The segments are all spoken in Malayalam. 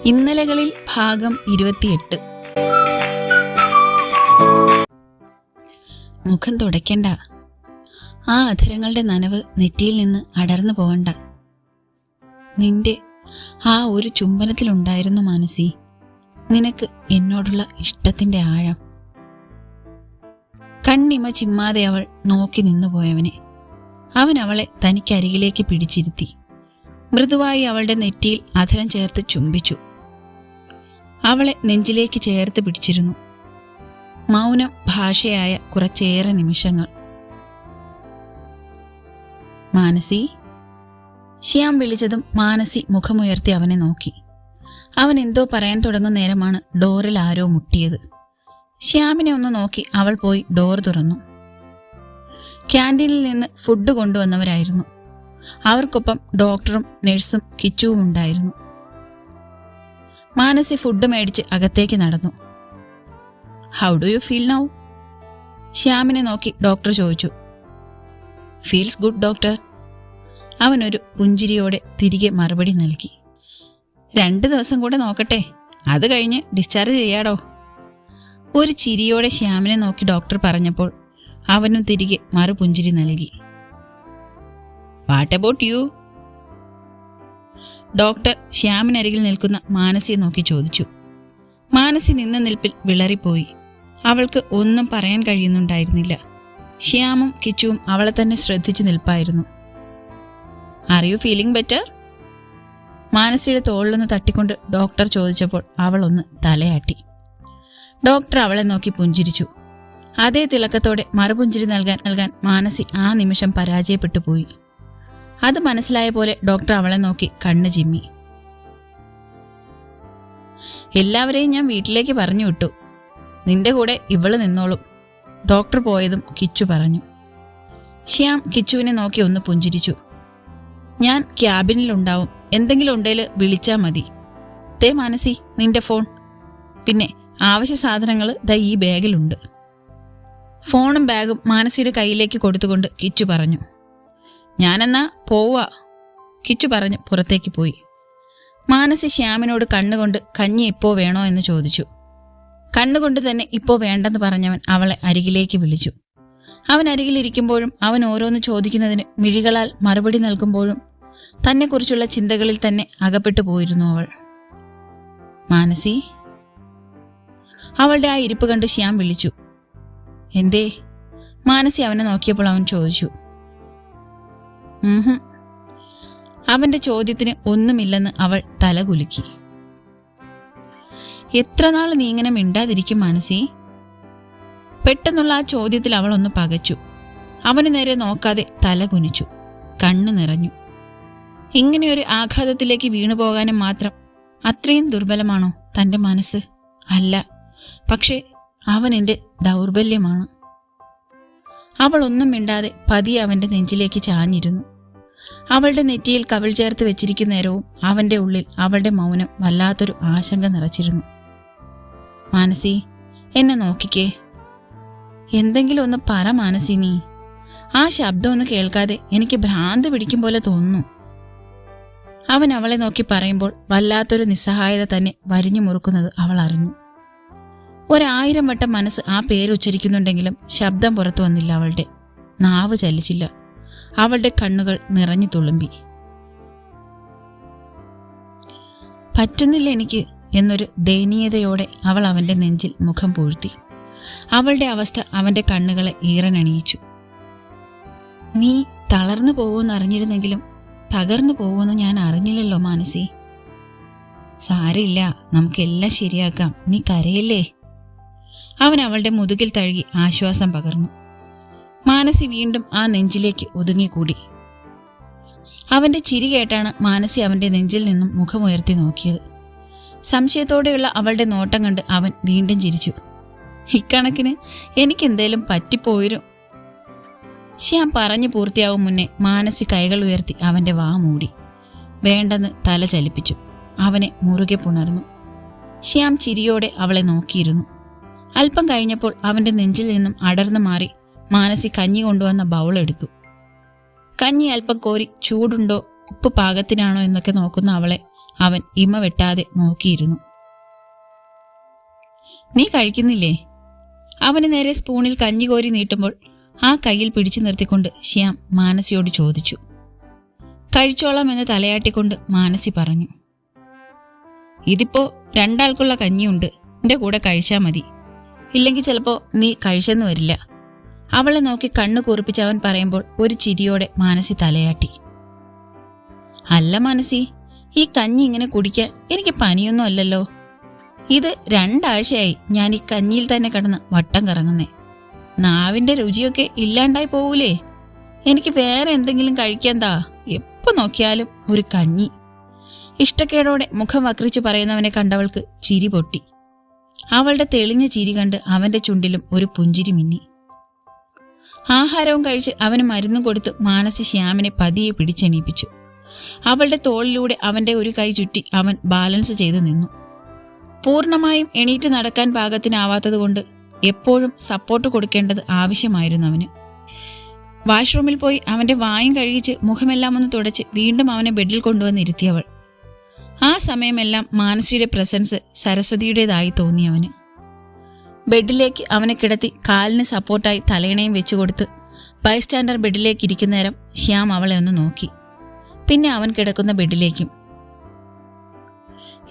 ഇന്നലകളിൽ ഭാഗം ഇരുപത്തിയെട്ട്. മുഖം തുടയ്ക്കണ്ട. ആ അധരങ്ങളുടെ നനവ് നെറ്റിയിൽ നിന്ന് അടർന്നു പോകണ്ട. നിന്റെ ആ ഒരു ചുംബനത്തിലുണ്ടായിരുന്നു മാനസി. നിനക്ക് എന്നോടുള്ള ഇഷ്ടത്തിന്റെ ആഴം. കണ്ണിമ ചിമ്മാതെ അവൾ നോക്കി നിന്നുപോയവനെ അവൻ അവളെ തനിക്കരികിലേക്ക് പിടിച്ചിരുത്തി. മൃദുവായി അവളുടെ നെറ്റിയിൽ അധരം ചേർത്ത് ചുംബിച്ചു. അവളെ നെഞ്ചിലേക്ക് ചേർത്ത് പിടിച്ചിരുന്നു. മൗനം ഭാഷയായ കുറച്ചേറെ നിമിഷങ്ങൾ. മാനസി? ശ്യാം വിളിച്ചതും മാനസി മുഖമുയർത്തി അവനെ നോക്കി. അവൻ എന്തോ പറയാൻ തുടങ്ങുന്ന നേരമാണ് ഡോറിൽ ആരോ മുട്ടിയത്. ശ്യാമിനെ ഒന്ന് നോക്കി അവൾ പോയി ഡോർ തുറന്നു. ക്യാന്റീനിൽ നിന്ന് ഫുഡ് കൊണ്ടുവന്നവരായിരുന്നു. അവർക്കൊപ്പം ഡോക്ടറും നഴ്സും കിച്ചുവും ഉണ്ടായിരുന്നു. മാനസി ഫുഡ് മേടിച്ച് അകത്തേക്ക് നടന്നു. How do you feel now ശ്യാമിനെ നോക്കി ഡോക്ടർ ചോദിച്ചു. ഫീൽസ് ഗുഡ് ഡോക്ടർ അവനൊരു പുഞ്ചിരിയോടെ തിരികെ മറുപടി നൽകി. രണ്ട് ദിവസം കൂടെ നോക്കട്ടെ. അത് കഴിഞ്ഞ് ഡിസ്ചാർജ് ചെയ്യാടോ? ഒരു ചിരിയോടെ ശ്യാമിനെ നോക്കി ഡോക്ടർ പറഞ്ഞപ്പോൾ അവനും തിരികെ മറുപുഞ്ചിരി നൽകി. വാട്ട് അബൌട്ട് യു ഡോക്ടർ ശ്യാമിനരികിൽ നിൽക്കുന്ന മാനസിയെ നോക്കി ചോദിച്ചു. മാനസി നിന്ന നിൽപ്പിൽ വിളറിപ്പോയി. അവൾക്ക് ഒന്നും പറയാൻ കഴിയുന്നുണ്ടായിരുന്നില്ല. ശ്യാമും കിച്ചുവും അവളെ തന്നെ ശ്രദ്ധിച്ചു നിൽപ്പായിരുന്നു. ആർ യു ഫീലിംഗ് ബെറ്റർ മാനസിയുടെ തോളിലൊന്ന് തട്ടിക്കൊണ്ട് ഡോക്ടർ ചോദിച്ചപ്പോൾ അവൾ ഒന്ന് തലയാട്ടി. ഡോക്ടർ അവളെ നോക്കി പുഞ്ചിരിച്ചു. അതേ തിളക്കത്തോടെ മറുപുഞ്ചിരി നൽകാൻ നൽകാൻ മാനസി ആ നിമിഷം പരാജയപ്പെട്ടു പോയി അത് മനസ്സിലായ പോലെ ഡോക്ടർ അവളെ നോക്കി കണ്ണ് ചിമ്മി. എല്ലാവരെയും ഞാൻ വീട്ടിലേക്ക് പറഞ്ഞു വിട്ടു. നിന്റെ കൂടെ ഇവൾ നിന്നോളും. ഡോക്ടർ പോയതും കിച്ചു പറഞ്ഞു. ശ്യാം കിച്ചുവിനെ നോക്കി ഒന്ന് പുഞ്ചിരിച്ചു. ഞാൻ ക്യാബിനിലുണ്ടാവും. എന്തെങ്കിലും ഉണ്ടേൽ വിളിച്ചാൽ മതി. തേ മാനസി നിന്റെ ഫോൺ. പിന്നെ ആവശ്യ സാധനങ്ങൾ ദാ ഈ ബാഗിലുണ്ട്. ഫോണും ബാഗും മാനസിയുടെ കയ്യിലേക്ക് കൊടുത്തുകൊണ്ട് കിച്ചു പറഞ്ഞു. ഞാനെന്നാ പോവാ കിച്ചു പറഞ്ഞ് പുറത്തേക്ക് പോയി. മാനസി ശ്യാമിനോട് കണ്ണുകൊണ്ട് കഞ്ഞി ഇപ്പോ വേണോ എന്ന് ചോദിച്ചു. കണ്ണുകൊണ്ട് തന്നെ ഇപ്പോ വേണ്ടെന്ന് പറഞ്ഞവൻ അവളെ അരികിലേക്ക് വിളിച്ചു. അവൻ അരികിലിരിക്കുമ്പോഴും അവൻ ഓരോന്ന് ചോദിക്കുന്നതിന് മിഴികളാൽ മറുപടി നൽകുമ്പോഴും തന്നെക്കുറിച്ചുള്ള ചിന്തകളിൽ തന്നെ അകപ്പെട്ടു പോയിരുന്നു അവൾ. മാനസി? അവളുടെ ആ ഇരിപ്പ് കണ്ട് ശ്യാം വിളിച്ചു. എന്തേ? മാനസി അവനെ നോക്കിയപ്പോൾ അവൻ ചോദിച്ചു. അവന്റെ ചോദ്യത്തിന് ഒന്നുമില്ലെന്ന് അവൾ തലകുലുക്കി. എത്ര നാൾ നീ ഇങ്ങനെ മിണ്ടാതിരിക്കും മാനസി? പെട്ടെന്നുള്ള ആ ചോദ്യത്തിൽ അവൾ ഒന്ന് പകച്ചു. അവന് നേരെ നോക്കാതെ തല കുനിച്ചു കണ്ണു നിറഞ്ഞു. ഇങ്ങനെയൊരു ആഘാതത്തിലേക്ക് വീണു പോകാനും മാത്രം അത്രയും ദുർബലമാണോ തന്റെ മനസ്സ്? അല്ല. പക്ഷേ അവൻ ദൗർബല്യമാണ്. അവൾ ഒന്നും മിണ്ടാതെ പതി അവന്റെ നെഞ്ചിലേക്ക് ചാഞ്ഞിരുന്നു. അവളുടെ നെറ്റിയിൽ കവിൾ ചേർത്ത് വെച്ചിരിക്കുന്ന നേരവും അവന്റെ ഉള്ളിൽ അവളുടെ മൗനം വല്ലാത്തൊരു ആശങ്ക നിറച്ചിരുന്നു. മാനസി എന്നെ നോക്കിക്കേ. എന്തെങ്കിലും ഒന്ന് പറ മാനസി നീ. ആ ശബ്ദം ഒന്ന് കേൾക്കാതെ എനിക്ക് ഭ്രാന്ത് പിടിക്കും പോലെ തോന്നുന്നു. അവൻ അവളെ നോക്കി പറയുമ്പോൾ വല്ലാത്തൊരു നിസ്സഹായത തന്നെ വരിഞ്ഞു മുറുക്കുന്നത് അവൾ അറിഞ്ഞു. ഒരായിരം വട്ടം മനസ്സ് ആ പേര് ഉച്ചരിക്കുന്നുണ്ടെങ്കിലും ശബ്ദം പുറത്തു വന്നില്ല അവളുടെ. നാവ് ചലിച്ചില്ല. അവളുടെ കണ്ണുകൾ നിറഞ്ഞു തുളുമ്പി. പറ്റുന്നില്ല എനിക്ക് എന്നൊരു ദയനീയതയോടെ അവൾ അവന്റെ നെഞ്ചിൽ മുഖം പൂഴ്ത്തി. അവളുടെ അവസ്ഥ അവന്റെ കണ്ണുകളെ ഈറനണിയിച്ചു. നീ തളർന്നു പോകുമെന്ന് അറിഞ്ഞിരുന്നെങ്കിലും തകർന്നു പോകുമെന്ന് ഞാൻ അറിഞ്ഞില്ലല്ലോ മാനസി. സാരില്ല നമുക്കെല്ലാം ശരിയാക്കാം. നീ കരയില്ലേ? അവൻ അവളുടെ മുതുകിൽ തഴുകി ആശ്വാസം പകർന്നു. മാനസി വീണ്ടും ആ നെഞ്ചിലേക്ക് ഒതുങ്ങിക്കൂടി. അവന്റെ ചിരി കേട്ടാണ് മാനസി അവന്റെ നെഞ്ചിൽ നിന്നും മുഖമുയർത്തി നോക്കിയത്. സംശയത്തോടെയുള്ള അവളുടെ നോട്ടം കണ്ട് അവൻ വീണ്ടും ചിരിച്ചു. ഇക്കണക്കിന് എനിക്കെന്തേലും പറ്റിപ്പോയിരും. ശ്യാം പറഞ്ഞു പൂർത്തിയാവും മുന്നേ മാനസി കൈകൾ ഉയർത്തി അവന്റെ വാ മൂടി. വേണ്ടെന്ന് തല ചലിപ്പിച്ചു. അവനെ മുറുകെ പുണർന്നു. ശ്യാം ചിരിയോടെ അവളെ നോക്കിയിരുന്നു. അല്പം കഴിഞ്ഞപ്പോൾ അവന്റെ നെഞ്ചിൽ നിന്നും അടർന്നു മാറി മാനസി കഞ്ഞി കൊണ്ടുവന്ന ബൗൾ എടുത്തു. കഞ്ഞി അല്പം കോരി ചൂടുണ്ടോ ഉപ്പ് പാകത്തിനാണോ എന്നൊക്കെ നോക്കുന്ന അവളെ അവൻ ഇമ വെട്ടാതെ നോക്കിയിരുന്നു. നീ കഴിക്കുന്നില്ലേ? അവന് നേരെ സ്പൂണിൽ കഞ്ഞി കോരി നീട്ടുമ്പോൾ ആ കയ്യിൽ പിടിച്ചു നിർത്തിക്കൊണ്ട് ശ്യാം മാനസിയോട് ചോദിച്ചു. കഴിച്ചോളാം എന്ന് തലയാട്ടിക്കൊണ്ട് മാനസി പറഞ്ഞു. ഇതിപ്പോ രണ്ടാൾക്കുള്ള കഞ്ഞിയുണ്ട് എന്റെ കൂടെ കഴിച്ചാ മതി. ഇല്ലെങ്കിൽ ചിലപ്പോ നീ കഴിച്ചെന്ന് വരില്ല. അവളെ നോക്കി കണ്ണു കുറിപ്പിച്ചവൻ പറയുമ്പോൾ ഒരു ചിരിയോടെ മാനസി തലയാട്ടി. അല്ല മാനസി ഈ കഞ്ഞി ഇങ്ങനെ കുടിക്കാൻ എനിക്ക് പനിയൊന്നും അല്ലല്ലോ. ഇത് രണ്ടാഴ്ചയായി ഞാൻ ഈ കഞ്ഞിയിൽ തന്നെ കിടന്ന് വട്ടം കറങ്ങുന്നേ. നാവിന്റെ രുചിയൊക്കെ ഇല്ലാണ്ടായി പോവൂലേ. എനിക്ക് വേറെ എന്തെങ്കിലും കഴിക്കാന്താ? എപ്പോ നോക്കിയാലും ഒരു കഞ്ഞി. ഇഷ്ടക്കേടോടെ മുഖം വക്രിച്ചു പറയുന്നവനെ കണ്ടവൾക്ക് ചിരി പൊട്ടി. അവളുടെ തെളിഞ്ഞ ചിരി കണ്ട് അവന്റെ ചുണ്ടിലും ഒരു പുഞ്ചിരി മിന്നി. ആഹാരവും കഴിച്ച് അവന് മരുന്ന് കൊടുത്ത് മാനസി ശ്യാമിനെ പതിയെ പിടിച്ചെണീപ്പിച്ചു. അവളുടെ തോളിലൂടെ അവന്റെ ഒരു കൈ ചുറ്റി അവൻ ബാലൻസ് ചെയ്തു നിന്നു. പൂർണമായും എണീറ്റ് നടക്കാൻ പാകത്തിനാവാത്തതുകൊണ്ട് എപ്പോഴും സപ്പോർട്ട് കൊടുക്കേണ്ടത് ആവശ്യമായിരുന്നു അവന്. വാഷ്റൂമിൽ പോയി അവന്റെ വായും കഴുകിച്ച് മുഖമെല്ലാം ഒന്ന് തുടച്ച് വീണ്ടും അവനെ ബെഡിൽ കൊണ്ടുവന്നിരുത്തിയവൾ ആ സമയമെല്ലാം മാനസിയുടെ പ്രസൻസ് സരസ്വതിയുടേതായി തോന്നി അവന്. ബെഡിലേക്ക് അവനെ കിടത്തി കാലിന് സപ്പോർട്ടായി തലയിണയും വെച്ചു കൊടുത്ത് ബൈസ്റ്റാൻഡർ ബെഡിലേക്ക് ഇരിക്കുന്ന നേരം ശ്യാം അവളെ ഒന്ന് നോക്കി. പിന്നെ അവൻ കിടക്കുന്ന ബെഡിലേക്കും.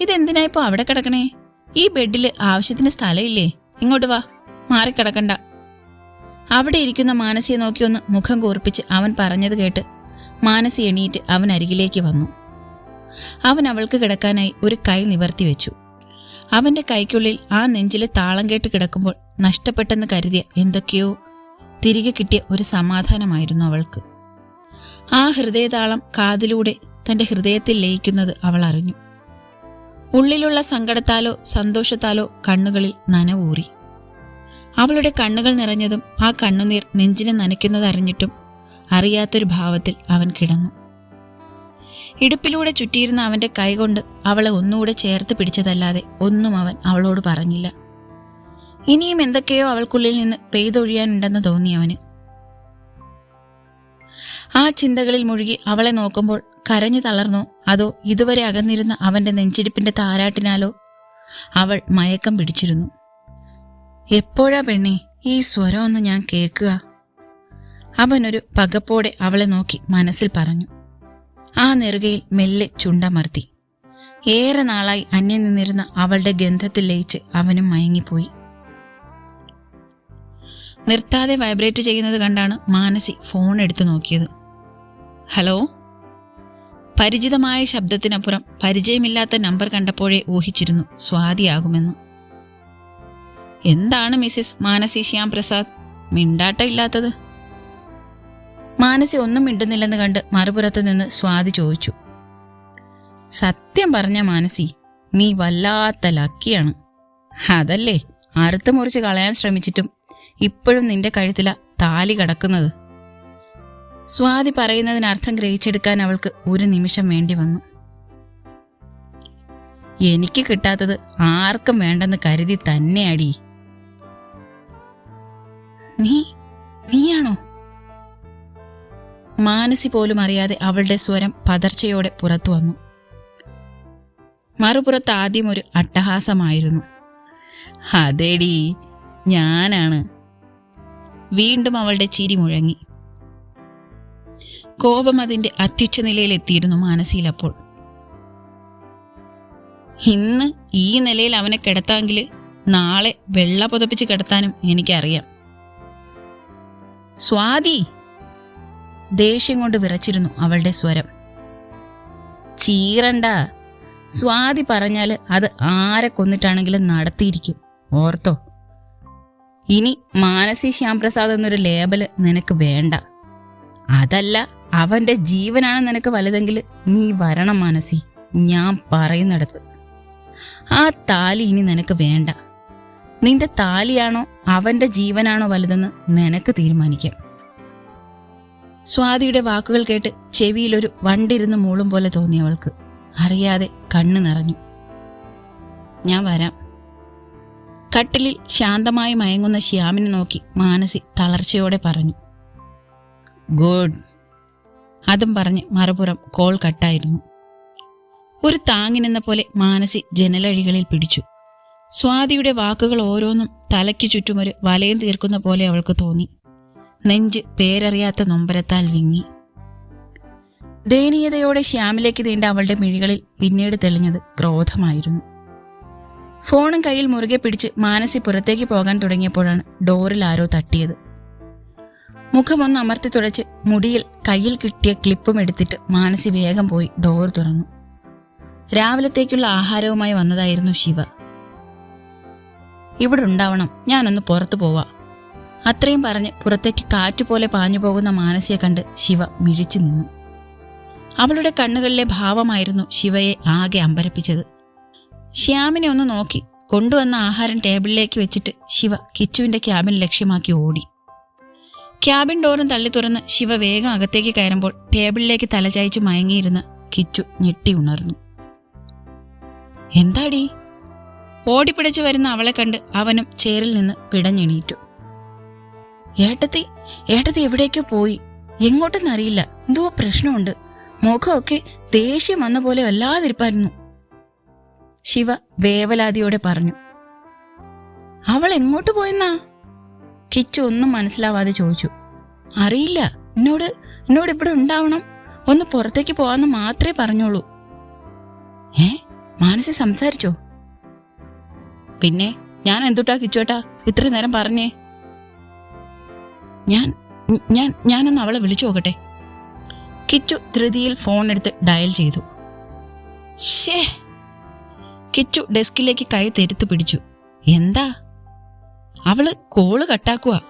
ഇതെന്തിനായിപ്പോ അവിടെ കിടക്കണേ? ഈ ബെഡിൽ ആവശ്യത്തിന് സ്ഥലമില്ലേ? ഇങ്ങോട്ട് വാ മാറിക്കിടക്കണ്ട അവിടെ ഇരിക്കുന്ന മാനസിയെ നോക്കി ഒന്ന് മുഖം കൂർപ്പിച്ച് അവൻ പറഞ്ഞത് കേട്ട് മാനസി എണീറ്റ് അവൻ അരികിലേക്ക് വന്നു. അവൻ അവൾക്ക് കിടക്കാനായി ഒരു കൈ നിവർത്തി വെച്ചു. അവന്റെ കൈക്കുള്ളിൽ ആ നെഞ്ചിലെ താളം കേട്ട് കിടക്കുമ്പോൾ നഷ്ടപ്പെട്ടെന്ന് കരുതിയ എന്തൊക്കെയോ തിരികെ കിട്ടിയ ഒരു സമാധാനമായിരുന്നു അവൾക്ക്. ആ ഹൃദയതാളം കാതിലൂടെ തന്റെ ഹൃദയത്തിൽ ലയിക്കുന്നത് അവൾ അറിഞ്ഞു. ഉള്ളിലുള്ള സങ്കടത്താലോ സന്തോഷത്താലോ കണ്ണുകളിൽ നനവൂറി. അവളുടെ കണ്ണുകൾ നിറഞ്ഞതും ആ കണ്ണുനീർ നെഞ്ചിനെ നനയ്ക്കുന്നതറിഞ്ഞിട്ടും അറിയാത്തൊരു ഭാവത്തിൽ അവൻ കിടന്നു. ഇടുപ്പിലൂടെ ചുറ്റിയിരുന്ന അവന്റെ കൈകൊണ്ട് അവളെ ഒന്നുകൂടെ ചേർത്ത് പിടിച്ചതല്ലാതെ ഒന്നും അവൻ അവളോട് പറഞ്ഞില്ല. ഇനിയും എന്തൊക്കെയോ അവൾക്കുള്ളിൽ നിന്ന് പെയ്തൊഴിയാനുണ്ടെന്ന് തോന്നി അവന്. ആ ചിന്തകളിൽ മുഴുകി അവളെ നോക്കുമ്പോൾ കരഞ്ഞു തളർന്നോ അതോ ഇതുവരെ അകന്നിരുന്ന അവന്റെ നെഞ്ചിടിപ്പിന്റെ താരാട്ടിനാലോ അവൾ മയക്കം പിടിച്ചിരുന്നു. എപ്പോഴാ പെണ്ണി ഈ സ്വരമൊന്ന് ഞാൻ കേൾക്കുക? അവനൊരു പകപ്പോടെ അവളെ നോക്കി മനസ്സിൽ പറഞ്ഞു. ആ നെറുകയിൽ മെല്ലെ ചുണ്ടമർത്തി. ഏറെ നാളായി അന്യം നിന്നിരുന്ന അവളുടെ ഗന്ധത്തിൽ ലയിച്ച് അവനും മയങ്ങിപ്പോയി. നിർത്താതെ വൈബ്രേറ്റ് ചെയ്യുന്നത് കണ്ടാണ് മാനസി ഫോൺ എടുത്തു നോക്കിയത്. ഹലോ? പരിചിതമായ ശബ്ദത്തിനപ്പുറം പരിചയമില്ലാത്ത നമ്പർ കണ്ടപ്പോഴേ ഊഹിച്ചിരുന്നു സ്വാതിയാകുമെന്ന്. എന്താണ് മിസ്സിസ് മാനസി ശ്യാം പ്രസാദ്? മിണ്ടാട്ട ഇല്ലാത്തത് മാനസി ഒന്നും മിണ്ടുന്നില്ലെന്ന് കണ്ട് മറുപുറത്ത് നിന്ന് സ്വാതി ചോദിച്ചു. സത്യം പറഞ്ഞ മാനസി നീ വല്ലാത്ത ലക്കിയാണ്. അതല്ലേ അറുത്ത് മുറിച്ച് കളയാൻ ശ്രമിച്ചിട്ടും ഇപ്പോഴും നിന്റെ കഴുത്തില താലി കടക്കുന്നത്? സ്വാതി പറയുന്നതിനർത്ഥം ഗ്രഹിച്ചെടുക്കാൻ അവൾക്ക് ഒരു നിമിഷം വേണ്ടി വന്നു. എനിക്ക് കിട്ടാത്തത് ആർക്കും വേണ്ടെന്ന് കരുതി തന്നെ അടി നീ നീയാണോ? മാനസി പോലും അറിയാതെ അവളുടെ സ്വരം പതർച്ചയോടെ പുറത്തു വന്നു. മറുപുറത്ത് ആദ്യം ഒരു അട്ടഹാസമായിരുന്നു. അതേടി ഞാനാണ്. വീണ്ടും അവളുടെ ചിരി മുഴങ്ങി. കോപം അതിന്റെ അത്യുച്ച നിലയിലെത്തിയിരുന്നു മാനസിയിലപ്പോൾ ഇന്ന് ഈ നിലയിൽ അവനെ കിടത്താമെങ്കിൽ നാളെ വെള്ള പുതപ്പിച്ച് കിടത്താനും എനിക്കറിയാം. സ്വാതി ദേഷ്യം കൊണ്ട് വിറച്ചിരുന്നു അവളുടെ സ്വരം. ചീറണ്ട. സ്വാതി പറഞ്ഞാൽ അത് ആരെ കൊന്നിട്ടാണെങ്കിലും നടത്തിയിരിക്കും. ഓർത്തോ? ഇനി മാനസി ശ്യാംപ്രസാദ് എന്നൊരു ലേബൽ നിനക്ക് വേണ്ട. അതല്ല അവന്റെ ജീവനാണ് നിനക്ക് വലുതെങ്കിൽ നീ വരണം മാനസി. ഞാൻ പറയുന്നിടത്ത്. ആ താലി ഇനി നിനക്ക് വേണ്ട. നിന്റെ താലിയാണോ അവന്റെ ജീവനാണോ വലുതെന്ന് നിനക്ക് തീരുമാനിക്കാം. സ്വാതിയുടെ വാക്കുകൾ കേട്ട് ചെവിയിലൊരു വണ്ടിരുന്ന് മൂളും പോലെ തോന്നി അവൾക്ക്. അറിയാതെ കണ്ണു നിറഞ്ഞു. ഞാൻ വരാം. കട്ടിലിൽ ശാന്തമായി മയങ്ങുന്ന ശ്യാമിനെ നോക്കി മാനസി തളർച്ചയോടെ പറഞ്ഞു. ഗുഡ്. അതും പറഞ്ഞ് മറുപുറം കോൾ കട്ടായിരുന്നു. ഒരു താങ്ങിനെന്ന പോലെ മാനസി ജനലഴികളിൽ പിടിച്ചു. സ്വാതിയുടെ വാക്കുകൾ ഓരോന്നും തലയ്ക്ക് ചുറ്റുമൊരു വലയം തീർക്കുന്ന പോലെ അവൾക്ക് തോന്നി. നെഞ്ച് പേരറിയാത്ത നൊമ്പരത്താൽ വിങ്ങി. ദയനീയതയോടെ ശ്യാമിലേക്ക് നീണ്ട അവളുടെ മിഴികളിൽ പിന്നീട് തെളിഞ്ഞത് ക്രോധമായിരുന്നു. ഫോണും കയ്യിൽ മുറുകെ പിടിച്ച് മാനസി പുറത്തേക്ക് പോകാൻ തുടങ്ങിയപ്പോഴാണ് ഡോറിൽ ആരോ തട്ടിയത്. മുഖമൊന്ന് അമർത്തി തുടച്ച് മുടിയിൽ കയ്യിൽ കിട്ടിയ ക്ലിപ്പും എടുത്തിട്ട് മാനസി വേഗം പോയി ഡോർ തുറന്നു. രാവിലത്തേക്കുള്ള ആഹാരവുമായി വന്നതായിരുന്നു ശിവ. ഇവിടെ ഉണ്ടാവണം. ഞാനൊന്ന് പുറത്തു പോവാ. അത്രയും പറഞ്ഞ് പുറത്തേക്ക് കാറ്റുപോലെ പാഞ്ഞു പോകുന്ന മാനസിയെ കണ്ട് ശിവ മിഴിച്ചു നിന്നു. അവളുടെ കണ്ണുകളിലെ ഭാവമായിരുന്നു ശിവയെ ആകെ അമ്പരപ്പിച്ചത്. ശ്യാമിനെ ഒന്ന് നോക്കി കൊണ്ടുവന്ന ആഹാരം ടേബിളിലേക്ക് വെച്ചിട്ട് ശിവ കിച്ചുവിന്റെ ക്യാബിൻ ലക്ഷ്യമാക്കി ഓടി. ക്യാബിൻ ഡോറും തള്ളി തുറന്ന് ശിവ വേഗം അകത്തേക്ക് കയറുമ്പോൾ ടേബിളിലേക്ക് തലചായ്ച്ച് മയങ്ങിയിരുന്ന കിച്ചു ഞെട്ടി ഉണർന്നു. എന്താടി? ഓടിപ്പിടിച്ചു വരുന്ന അവളെ കണ്ട് അവനും ചേറിൽ നിന്ന് പിടഞ്ഞെണീറ്റു. ഏട്ടത്തി ഏട്ടത്തി എവിടേക്കോ പോയി. എങ്ങോട്ടെന്നറിയില്ല. എന്തോ പ്രശ്നമുണ്ട്. മുഖമൊക്കെ ദേഷ്യം വന്ന പോലെ വല്ലാതിരിപ്പായിരുന്നു. ശിവ വേവലാതിയോടെ പറഞ്ഞു അവൾ എങ്ങോട്ട് പോയെന്നാ? കിച്ചു ഒന്നും മനസ്സിലാവാതെ ചോദിച്ചു അറിയില്ല. എന്നോട് എന്നോട് ഇവിടെ ഉണ്ടാവണം. ഒന്ന് പുറത്തേക്ക് പോവാന്ന് മാത്രമേ പറഞ്ഞോളൂ. ഏ? മാനസി സംസാരിച്ചോ? പിന്നെ ഞാൻ എന്തുട്ടാ കിച്ചോട്ടാ ഇത്ര നേരം പറഞ്ഞേ? ഞാൻ ഞാൻ ഞാനൊന്ന് അവളെ വിളിച്ചു നോക്കട്ടെ. കിച്ചു ധൃതിയിൽ ഫോൺ എടുത്ത് ഡയൽ ചെയ്തു. ഷേ കിച്ചു ഡെസ്കിലേക്ക് കൈ തെരുത്തു പിടിച്ചു. എന്താ? അവൾ കോൾ കട്ടാക്കുക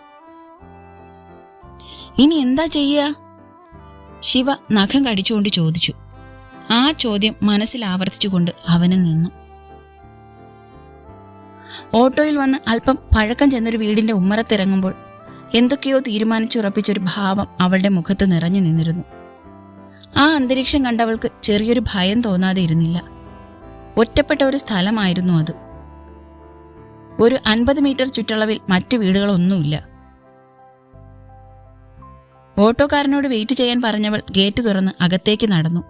ഇനി എന്താ ചെയ്യുക ശിവ നഖം കടിച്ചുകൊണ്ട് ചോദിച്ചു. ആ ചോദ്യം മനസ്സിൽ ആവർത്തിച്ചുകൊണ്ട് അവന് നിന്നു. ഓട്ടോയിൽ വന്ന് അല്പം പഴക്കം ചെന്നൊരു വീടിന്റെ ഉമ്മറത്തിറങ്ങുമ്പോൾ എന്തൊക്കെയോ തീരുമാനിച്ചുറപ്പിച്ചൊരു ഭാവം അവളുടെ മുഖത്ത് നിറഞ്ഞു നിന്നിരുന്നു. ആ അന്തരീക്ഷം കണ്ടവൾക്ക് ചെറിയൊരു ഭയം തോന്നാതെ ഇരുന്നില്ല. ഒറ്റപ്പെട്ട ഒരു സ്ഥലമായിരുന്നു അത്. ഒരു അൻപത് മീറ്റർ ചുറ്റളവിൽ മറ്റു വീടുകളൊന്നുമില്ല. ഓട്ടോക്കാരനോട് വെയിറ്റ് ചെയ്യാൻ പറഞ്ഞവൾ ഗേറ്റ് തുറന്ന് അകത്തേക്ക് നടന്നു.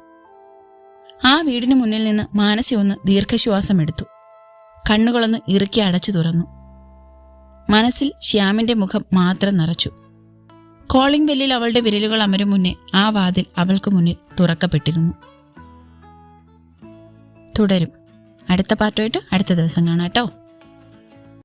ആ വീടിന് മുന്നിൽ നിന്ന് മാനസി ഒന്ന് ദീർഘശ്വാസം എടുത്തു. കണ്ണുകളൊന്ന് ഇറുക്കി അടച്ചു തുറന്നു. മനസ്സിൽ ശ്യാമിന്റെ മുഖം മാത്രം നിറച്ചു. കോളിംഗ് ബെല്ലിൽ അവളുടെ വിരലുകൾ അമരും മുന്നേ ആ വാതിൽ അവൾക്ക് മുന്നിൽ തുറക്കപ്പെട്ടിരുന്നു. തുടരും. അടുത്ത പാട്ടുമായിട്ട് അടുത്ത ദിവസം കാണാം കേട്ടോ.